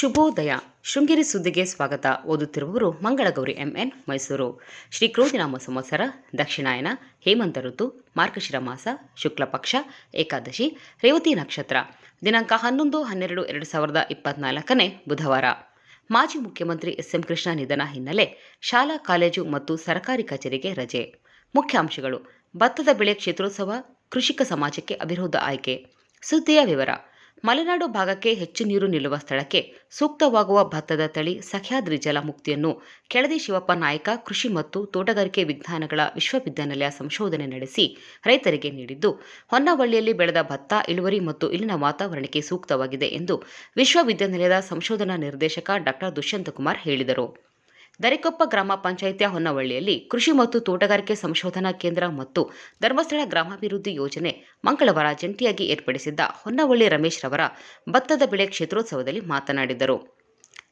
ಶುಭೋದಯ. ಶೃಂಗೇರಿ ಸುದ್ದಿಗೆ ಸ್ವಾಗತ. ಓದುತ್ತಿರುವವರು ಮಂಗಳಗೌರಿ ಎಂಎನ್ ಮೈಸೂರು. ಶ್ರೀ ಕ್ರೋಧಿನಾಮ ಸಂವತ್ಸರ, ದಕ್ಷಿಣಾಯನ, ಹೇಮಂತ ಋತು, ಮಾರ್ಗಶಿರ ಮಾಸ, ಶುಕ್ಲ ಪಕ್ಷ, ಏಕಾದಶಿ, ರೇವತಿ ನಕ್ಷತ್ರ. ದಿನಾಂಕ ಹನ್ನೊಂದು, ಹನ್ನೆರಡು, ಎರಡು ಸಾವಿರದ ಇಪ್ಪತ್ನಾಲ್ಕನೇ ಬುಧವಾರ. ಮಾಜಿ ಮುಖ್ಯಮಂತ್ರಿ ಎಸ್ಎಂ ಕೃಷ್ಣ ನಿಧನ ಹಿನ್ನೆಲೆ ಶಾಲಾ, ಕಾಲೇಜು ಮತ್ತು ಸರ್ಕಾರಿ ಕಚೇರಿಗೆ ರಜೆ. ಮುಖ್ಯಾಂಶಗಳು. ಭತ್ತದ ಬೆಳೆ ಕ್ಷೇತ್ರೋತ್ಸವ, ಕೃಷಿಕ ಸಮಾಜಕ್ಕೆ ಅವಿರೋಧ ಆಯ್ಕೆ. ಸುದ್ದಿಯ ವಿವರ. ಮಲೆನಾಡು ಭಾಗಕ್ಕೆ ಹೆಚ್ಚು ನೀರು ನಿಲ್ಲುವ ಸ್ಥಳಕ್ಕೆ ಸೂಕ್ತವಾಗುವ ಭತ್ತದ ತಳಿ ಸಹ್ಯಾದ್ರಿ ಜಲಮುಕ್ತಿಯನ್ನು ಕೆಳದಿ ಶಿವಪ್ಪ ನಾಯಕ ಕೃಷಿ ಮತ್ತು ತೋಟಗಾರಿಕೆ ವಿಜ್ಞಾನಗಳ ವಿಶ್ವವಿದ್ಯಾನಿಲಯ ಸಂಶೋಧನೆ ನಡೆಸಿ ರೈತರಿಗೆ ನೀಡಿದ್ದು, ಹೊನ್ನವಳ್ಳಿಯಲ್ಲಿ ಬೆಳೆದ ಭತ್ತ ಇಳುವರಿ ಮತ್ತು ಇಲ್ಲಿನ ವಾತಾವರಣಕ್ಕೆ ಸೂಕ್ತವಾಗಿದೆ ಎಂದು ವಿಶ್ವವಿದ್ಯಾನಿಲಯದ ಸಂಶೋಧನಾ ನಿರ್ದೇಶಕ ಡಾಕ್ಟರ್ ದುಷ್ಯಂತ ಕುಮಾರ್ ಹೇಳಿದರು. ದರಿಕೊಪ್ಪ ಗ್ರಾಮ ಪಂಚಾಯಿತಿಯ ಹೊನ್ನವಳ್ಳಿಯಲ್ಲಿ ಕೃಷಿ ಮತ್ತು ತೋಟಗಾರಿಕೆ ಸಂಶೋಧನಾ ಕೇಂದ್ರ ಮತ್ತು ಧರ್ಮಸ್ಥಳ ಗ್ರಾಮಾಭಿವೃದ್ಧಿ ಯೋಜನೆ ಮಂಗಳವಾರ ಜಂಟಿಯಾಗಿ ಏರ್ಪಡಿಸಿದ್ದ ಹೊನ್ನವಳ್ಳಿ ರಮೇಶ್ ರವರ ಭತ್ತದ ಬೆಳೆ ಕ್ಷೇತ್ರೋತ್ಸವದಲ್ಲಿ ಮಾತನಾಡಿದರು.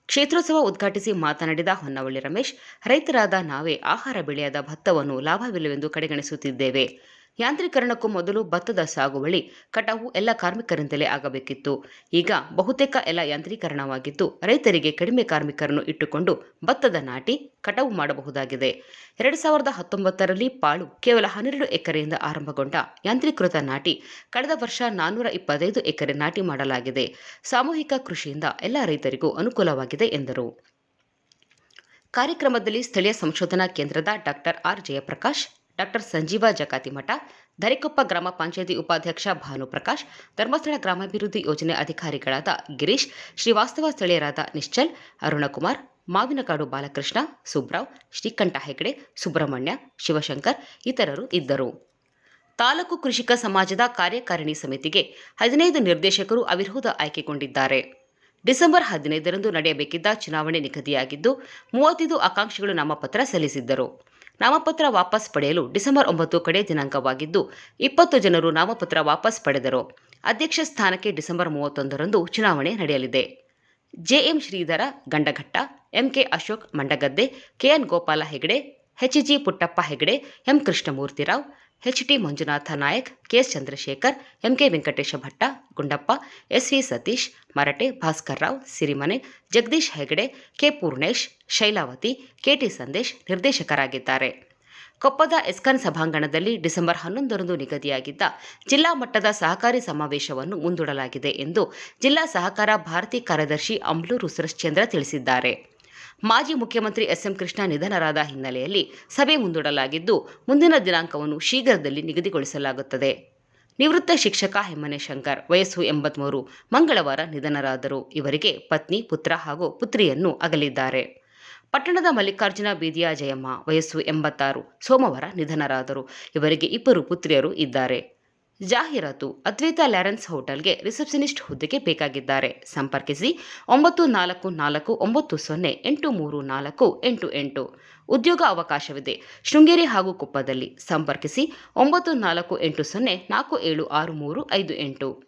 ಕ್ಷೇತ್ರೋತ್ಸವ ಉದ್ಘಾಟಿಸಿ ಮಾತನಾಡಿದ ಹೊನ್ನವಳ್ಳಿ ರಮೇಶ್, ರೈತರಾದ ನಾವೇ ಆಹಾರ ಬೆಳೆಯಾದ ಭತ್ತವನ್ನು ಲಾಭವಿಲ್ಲವೆಂದು ಕಡೆಗಣಿಸುತ್ತಿದ್ದೇವೆ. ಯಾಂತ್ರೀಕರಣಕ್ಕೂ ಮೊದಲು ಭತ್ತದ ಸಾಗುವಳಿ ಕಟಾವು ಎಲ್ಲ ಕಾರ್ಮಿಕರಿಂದಲೇ ಆಗಬೇಕಿತ್ತು. ಈಗ ಬಹುತೇಕ ಎಲ್ಲ ಯಾಂತ್ರೀಕರಣವಾಗಿದ್ದು ರೈತರಿಗೆ ಕಡಿಮೆ ಕಾರ್ಮಿಕರನ್ನು ಇಟ್ಟುಕೊಂಡು ಭತ್ತದ ನಾಟಿ, ಕಟಾವು ಮಾಡಬಹುದಾಗಿದೆ. ಎರಡು ಸಾವಿರದ ಹತ್ತೊಂಬತ್ತರಲ್ಲಿ ಪಾಳು ಕೇವಲ ಹನ್ನೆರಡು ಎಕರೆಯಿಂದ ಆರಂಭಗೊಂಡ ಯಾಂತ್ರೀಕೃತ ನಾಟಿ ಕಳೆದ ವರ್ಷ ನಾನ್ನೂರ ಇಪ್ಪತ್ತೈದು ಎಕರೆ ನಾಟಿ ಮಾಡಲಾಗಿದೆ. ಸಾಮೂಹಿಕ ಕೃಷಿಯಿಂದ ಎಲ್ಲ ರೈತರಿಗೂ ಅನುಕೂಲವಾಗಿದೆ ಎಂದರು. ಕಾರ್ಯಕ್ರಮದಲ್ಲಿ ಸ್ಥಳೀಯ ಸಂಶೋಧನಾ ಕೇಂದ್ರದ doctor R Jayaprakash doctor Sanjeeva Jakatimath, Darikoppa ಗ್ರಾಮ ಪಂಚಾಯಿತಿ ಉಪಾಧ್ಯಕ್ಷ ಭಾನುಪ್ರಕಾಶ್ ಧರ್ಮಸ್ಥಳ ಗ್ರಾಮಾಭಿವೃದ್ಧಿ ಯೋಜನೆ ಅಧಿಕಾರಿಗಳಾದ ಗಿರೀಶ್, ಶ್ರೀವಾಸ್ತವ ಸ್ಥಳೀಯರಾದ ನಿಶ್ಚಲ್, ಅರುಣಕುಮಾರ್, ಮಾವಿನಕಾಡು ಬಾಲಕೃಷ್ಣ, ಸುಬ್ರಾವ್, ಶ್ರೀಕಂಠ ಹೆಗಡೆ, ಸುಬ್ರಹ್ಮಣ್ಯ, ಶಿವಶಂಕರ್ ಇತರರು ಇದ್ದರು. ತಾಲೂಕು ಕೃಷಿಕ ಸಮಾಜದ ಕಾರ್ಯಕಾರಿಣಿ ಸಮಿತಿಗೆ ಹದಿನೈದು ನಿರ್ದೇಶಕರು ಅವಿರೋಧ ಆಯ್ಕೆಗೊಂಡಿದ್ದಾರೆ. ಡಿಸೆಂಬರ್ ಹದಿನೈದರಂದು ನಡೆಯಬೇಕಿದ್ದ ಚುನಾವಣೆ ನಿಗದಿಯಾಗಿದ್ದು, ಮೂವತ್ತೈದು ಆಕಾಂಕ್ಷಿಗಳು ನಾಮಪತ್ರ ಸಲ್ಲಿಸಿದ್ದರು. ನಾಮಪತ್ರ ವಾಪಸ್ ಪಡೆಯಲು ಡಿಸೆಂಬರ್ ಒಂಬತ್ತು ಕಡೆ ದಿನಾಂಕವಾಗಿದ್ದು, ಇಪ್ಪತ್ತು ಜನರು ನಾಮಪತ್ರ ವಾಪಸ್ ಪಡೆದರು. ಅಧ್ಯಕ್ಷ ಸ್ಥಾನಕ್ಕೆ ಡಿಸೆಂಬರ್ ಮೂವತ್ತೊಂದರಂದು ಚುನಾವಣೆ ನಡೆಯಲಿದೆ. JM Shridhara, Gandaghatta, MK Ashok Mandagadde, KN Gopala Hegde, HG Puttappa Hegde, M Krishnamurthy Rao HT Manjunatha Nayak KS Chandrashekar MK Venkatesha Bhatta, Gundappa SV Satish, Marate, Bhaskar Rao, Sirimane, Jagadish Hegde, K Purnesh, Shailavati KT Sandesh ನಿರ್ದೇಶಕರಾಗಿದ್ದಾರೆ. ಕೊಪ್ಪದ ಎಸ್ಕಾನ್ ಸಭಾಂಗಣದಲ್ಲಿ December ಹನ್ನೊಂದರಂದು ನಿಗದಿಯಾಗಿದ್ದ ಜಿಲ್ಲಾ ಮಟ್ಟದ ಸಹಕಾರಿ ಸಮಾವೇಶವನ್ನು ಮುಂದೂಡಲಾಗಿದೆ ಎಂದು ಜಿಲ್ಲಾ ಸಹಕಾರ ಭಾರತಿ ಕಾರ್ಯದರ್ಶಿ ಅಂಬ್ಲೂರು ಸುರೇಶ್ಚಂದ್ರ ತಿಳಿಸಿದ್ದಾರೆ. ಮಾಜಿ ಮುಖ್ಯಮಂತ್ರಿ ಎಸ್ಎಂ ಕೃಷ್ಣ ನಿಧನರಾದ ಹಿನ್ನೆಲೆಯಲ್ಲಿ ಸಭೆ ಮುಂದೂಡಲಾಗಿದ್ದು, ಮುಂದಿನ ದಿನಾಂಕವನ್ನು ಶೀಘ್ರದಲ್ಲಿ ನಿಗದಿಗೊಳಿಸಲಾಗುತ್ತದೆ. ನಿವೃತ್ತ ಶಿಕ್ಷಕ ಹೆಮ್ಮನೆ ಶಂಕರ್, ವಯಸ್ಸು ಎಂಬತ್ಮೂರು, ಮಂಗಳವಾರ ನಿಧನರಾದರು. ಇವರಿಗೆ ಪತ್ನಿ, ಪುತ್ರ ಹಾಗೂ ಪುತ್ರಿಯನ್ನು ಅಗಲಿದ್ದಾರೆ. ಪಟ್ಟಣದ ಮಲ್ಲಿಕಾರ್ಜುನ ಬೀದಿಯ ಜಯಮ್ಮ, ವಯಸ್ಸು ಎಂಬತ್ತಾರು, ಸೋಮವಾರ ನಿಧನರಾದರು. ಇವರಿಗೆ ಇಬ್ಬರು ಪುತ್ರಿಯರು ಇದ್ದಾರೆ. ಜಾಹೀರಾತು ಅದ್ವೈತ ಲ್ಯಾರೆನ್ಸ್ ಹೋಟೆಲ್ಗೆ ರಿಸೆಪ್ಷನಿಸ್ಟ್ ಹುದ್ದೆಗೆ ಬೇಕಾಗಿದ್ದಾರೆ. ಸಂಪರ್ಕಿಸಿ ಒಂಬತ್ತು ನಾಲ್ಕು ನಾಲ್ಕು ಒಂಬತ್ತು ಸೊನ್ನೆ ಎಂಟು ಮೂರು ನಾಲ್ಕು ಎಂಟು ಎಂಟು. ಉದ್ಯೋಗ ಅವಕಾಶವಿದೆ. ಶೃಂಗೇರಿ ಹಾಗೂ ಕುಪ್ಪದಲ್ಲಿ ಸಂಪರ್ಕಿಸಿ ಒಂಬತ್ತು ನಾಲ್ಕು ಎಂಟು ಸೊನ್ನೆ ನಾಲ್ಕು ಏಳು ಆರು ಮೂರು ಐದು ಎಂಟು.